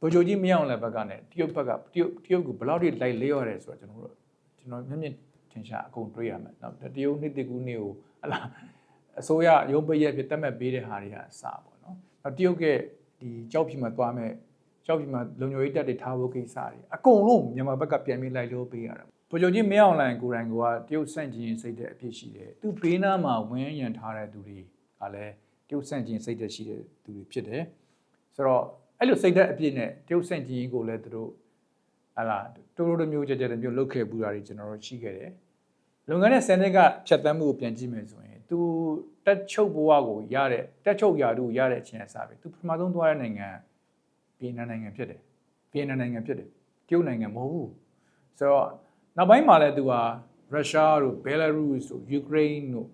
ဗိုလ်ချုပ်ကြီးမင်းအောင်လည်းဘက်ကနဲ့တရုတ်ဘက်ကတရုတ်တရုတ်ကဘယ်လောက်ထိလိုက်လေးရတယ်ဆိုတော့ကျွန်တော်တို့ကျွန်တော်မျက်မြင်ထင်ရှားအကုန်တွေးရမယ်။နောက်တရုတ်နှစ်တကူနေ့ကိုဟလာအစိုးရရုံးပရက်ဖြစ်တက်မဲ့ပေးတဲ့ဟာတွေဟာအစပေါ့နော်။နောက်တရုတ်ကဒီကြောက်ဖြူမှာသွားမဲ့ကြောက်ဖြူမှာလုံခြုံရေးတပ်တွေထားဖို့ကိစ္စတွေအကုန်လုံးမြန်မာဘက်ကပြန်ပြီးလိုက်လို့ပေးရတာ။ဗိုလ်ချုပ်ကြီးမင်းအောင်လှိုင်ကိုယ်တိုင်ကတရုတ်ဆန့်ကျင်စိတ်တဲ့အဖြစ်ရှိတယ်။သူဘေးနားမှာဝင်းရံထားတဲ့သူတွေကလည်းတရုတ်ဆန့်ကျင်စိတ်တဲ့ရှိတဲ့သူတွေဖြစ်တယ်။ဆိုတော့ အဲ့လိုစိတ်သက်အပြည့်နဲ့တရုတ်ဆန့်ကျင်ရေးကိုလည်းသူတို့ဟလာတိုးတိုးတစ်မျိုးကြကြတစ်မျိုးလုပ်ခဲ့ပူတာတွေကျွန်တော်တို့ရှိခဲ့တယ်။လွန်ခဲ့တဲ့10နှစ်ကဖြတ်သန်းမှုကိုပြန်ကြည့်မယ်ဆိုရင်သူတက်ချုပ်ဘဝကိုရတဲ့တက်ချုပ်ရာထူးရတဲ့အချိန်အစားပဲသူပထမဆုံးသွားတဲ့နိုင်ငံဗီယက်နမ်နိုင်ငံဖြစ်တယ်။ဗီယက်နမ်နိုင်ငံဖြစ်တယ်။တရုတ်နိုင်ငံမဟုတ်ဘူး။ဆိုတော့နောက်ပိုင်းမှာလည်းသူဟာရုရှားတို့ဘယ်လာရုစ်တို့ယူကရိန်းတို့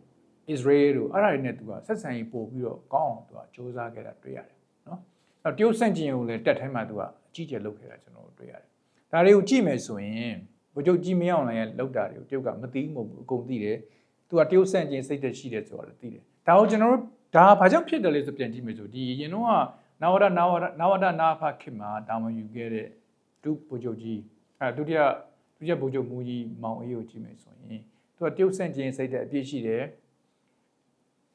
အစ္စရေးတို့အဲ့ဒါတွေနဲ့သူကဆက်ဆံရေးပို့ပြီးတော့ကောင်းအောင်သူကစ조사ခဲ့တာတွေ့ရတယ်နော်။ အဲ့တရုတ်ဆန့်ကျင်ကိုလည်းတက်ထဲမှာသူကအကြီးကျယ်လုပ်ခဲ့တာကျွန်တော်တို့တွေ့ရတယ်။ဒါတွေကိုကြည့်မယ်ဆိုရင်ဗိုလ်ချုပ်ကြီးမင်းအောင်လှိုင်ရဲ့လောက်တာတွေကိုတရုတ်ကမသိဘူးမဟုတ်ဘူးအကုန်သိတယ်။သူကတရုတ်ဆန့်ကျင်စိတ်သက်ရှိတယ်ဆိုတာလည်းသိတယ်။ဒါကိုကျွန်တော်တို့ဒါဘာကြောင့်ဖြစ်တယ်လဲဆိုပြန်ကြည့်မယ်ဆိုဒီရင်တော့ကနဝရနဝရနဝရနာဖခေတ်မှာတာဝန်ယူခဲ့တဲ့ဒုဗိုလ်ချုပ်ကြီးအဲဒုတိယဒုတိယဗိုလ်ချုပ်မူကြီးမောင်အေးကိုကြည့်မယ်ဆိုရင်သူကတရုတ်ဆန့်ကျင်စိတ်သက်အပြည့်ရှိတယ်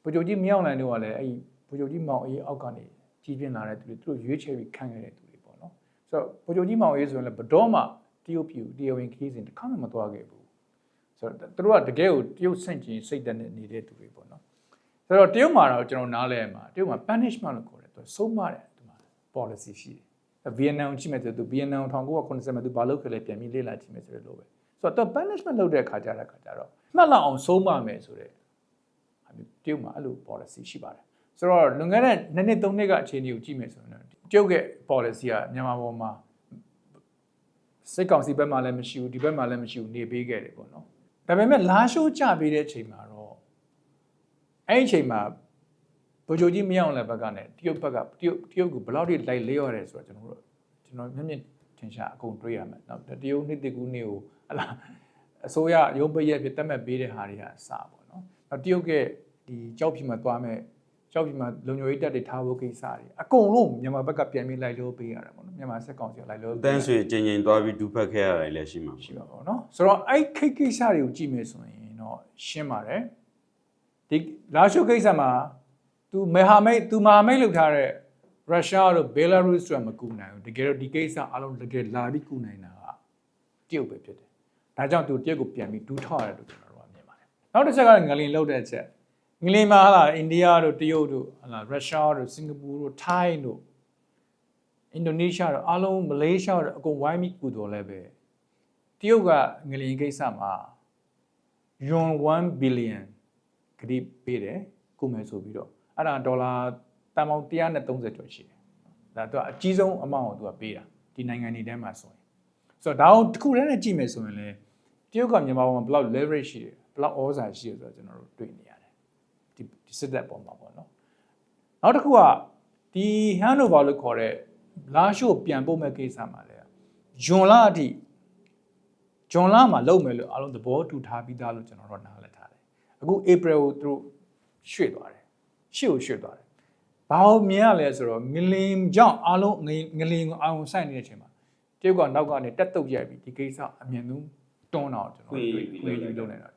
ဗိုလ်ချုပ်ကြီးမြောက်နိုင်တော့ကလည်းအဲ့ဗိုလ်ချုပ်ကြီးမောင်အေးအောက်ကနေ ကြီးပြင်းလာတဲ့သူတွေသူတို့ရွေးချယ်ပြီးခံခဲ့တဲ့သူတွေပေါ့နော်ဆိုတော့ဗိုလ်ချုပ်ကြီးမောင်အေးဆိုရင်လည်းဘတော်မှတရုတ်ပြည်တရားဝင်ခီးစဉ်တစ်ခါမှမသွားခဲ့ဘူးဆိုတော့သူတို့ကတကယ်ကိုတရုတ်ဆန့်ကျင်စိတ်သက်နဲ့နေတဲ့သူတွေပေါ့နော်ဆိုတော့တရုတ်မှာတော့ကျွန်တော်နားလဲမှာတရုတ်မှာ punishment လို့ခေါ်တယ်သူဆုံးမတယ်ဒီမှာ policy ရှိတယ်ဗီယက်နမ်ကိုကြည့်မယ်ဆိုသူဗီယက်နမ်1990မှာသူဘာလုပ်ခဲ့လဲပြန်ပြီးလေ့လာကြည့်မယ်ဆိုတဲ့လိုပဲဆိုတော့သူ punishment လုပ်တဲ့ခါကြတဲ့ခါကြတော့မှတ်လောက်အောင်ဆုံးမမယ်ဆိုတဲ့ဟာမျိုးတရုတ်မှာအဲ့လို policy ရှိပါတယ် ဆိုတော့လွန်ခဲ့တဲ့နှစ်နှစ်သုံးနှစ်ကအခြေအနေကိုကြည့်မယ်ဆိုရင်တော့တရုတ်ရဲ့ policy ကမြန်မာပေါ်မှာစိတ်ကောင်စီဘက်မှာလည်းမရှိဘူးဒီဘက်မှာလည်းမရှိဘူးနေပေးခဲ့တယ်ပေါ့နော်ဒါပေမဲ့လာရှိုးကြပေးတဲ့အချိန်မှာတော့အဲ့ဒီအချိန်မှာဗိုလ်ချုပ်ကြီးမင်းအောင်လည်းဘက်ကနဲ့တရုတ်ဘက်ကတရုတ်တရုတ်ကဘယ်လောက်ထိလိုက်လေးရတယ်ဆိုတော့ကျွန်တော်တို့ကျွန်တော်မျက်မြင်ထင်ရှားအကုန်တွေးရမယ်နော်တရုတ်နှစ်တကူနေ့ကိုဟလာအစိုးရရုံးပရက်ဖြစ်တက်မဲ့ပေးတဲ့ဟာတွေကအစပေါ့နော်နောက်တရုတ်ကဒီကြောက်ဖြူမှာသွားမဲ့ ကြောက်ဖြူမှာလုံခြုံရေးတပ်တွေထားဖို့ကိစ္စတွေအကုန်လုံးမြန်မာဘက်ကပြန်ပြီးလိုက်လို့ပေးရတယ်ပေါ့နော်မြန်မာစစ်ကောင်စီကလိုက်လို့ အတန်းဆွေချင်းချင်းသွားပြီးဒူးဖက်ခဲ့ရတယ်လည်းရှိမှာ ရှိပါပေါ့နော်ဆိုတော့အဲ့ခိတ်ကိစ္စတွေကိုကြည့်မယ်ဆိုရင်တော့ရှင်းပါတယ်ဒီလာရှိုကိစ္စမှာ तू မေဟာမိတ် तू မဟာမိတ်လုပ်ထားတဲ့ရုရှားတို့ဘယ်လာရုစ်တို့ကမကူနိုင်ဘူးတကယ်တော့ဒီကိစ္စအလုံးတကယ်လာပြီးကူနိုင်တာကတရုတ်ပဲဖြစ်တယ်ဒါကြောင့် तू တရုတ်ကိုပြန်ပြီးဒူးထောက်ရတယ်လို့ကျွန်တော်တို့ကမြင်ပါတယ်နောက်တစ်ချက်ကငလင်လောက်တဲ့အချက် ငလင်မှာဟာလာအိန္ဒိယတို့တရုတ်တို့ဟာလာရုရှားတို့စင်ကာပူတို့ထိုင်းတို့အင်ဒိုနီးရှားတို့အားလုံးမလေးရှားတို့အကုန်ဝိုင်းပြီးကူတော်လဲပဲတရုတ်ကငလင်ကိစ္စမှာယွန်1ဘီလီယံကတိပေးတယ်ကုမယ်ဆိုပြီးတော့အဲ့ဒါဒေါ်လာတန်ပေါင်း130ကျော်ရှိတယ်ဒါသူကအကြီးဆုံးအမောင်းကိုသူကပေးတာဒီနိုင်ငံတွေထဲမှာဆိုရင်ဆိုတော့ဒါအောင်တစ်ခုတည်းနဲ့ကြည့်မယ်ဆိုရင်လေတရုတ်ကမြန်မာပေါ်မှာဘယ်လောက် leverage ရှိတယ်ဘယ်လောက်ဩဇာရှိတယ်ဆိုတော့ကျွန်တော်တို့တွေ့နေရတယ် ဒီဒီစစ်တပ်ပေါ်မှာပေါ့နော်နောက်တစ်ခုကဒီ handover လို့ခေါ်တဲ့လာရှို့ပြန်ပို့မဲ့ကိစ္စမှာလေဂျွန်လာအထိဂျွန်လာမှာလုပ်မယ်လို့အားလုံးသဘောတူထားပြီးသားလို့ကျွန်တော်တို့နားလည်ထားတယ်အခု April ကိုသူတို့ရွှေ့သွားတယ်ရှေ့ကိုရွှေ့သွားတယ်ဘာလို့မြင်ရလဲဆိုတော့ငလင်ကြောင့်အားလုံးငလင်ကိုအောင်ဆိုင်နေတဲ့အချိန်မှာတရုတ်ကနောက်ကနေတက်တုတ်ရိုက်ပြီးဒီကိစ္စအမြင်ဆုံးတွန်းတော့ကျွန်တော်တို့တွေ့တွေ့ယူလုပ်နေတာ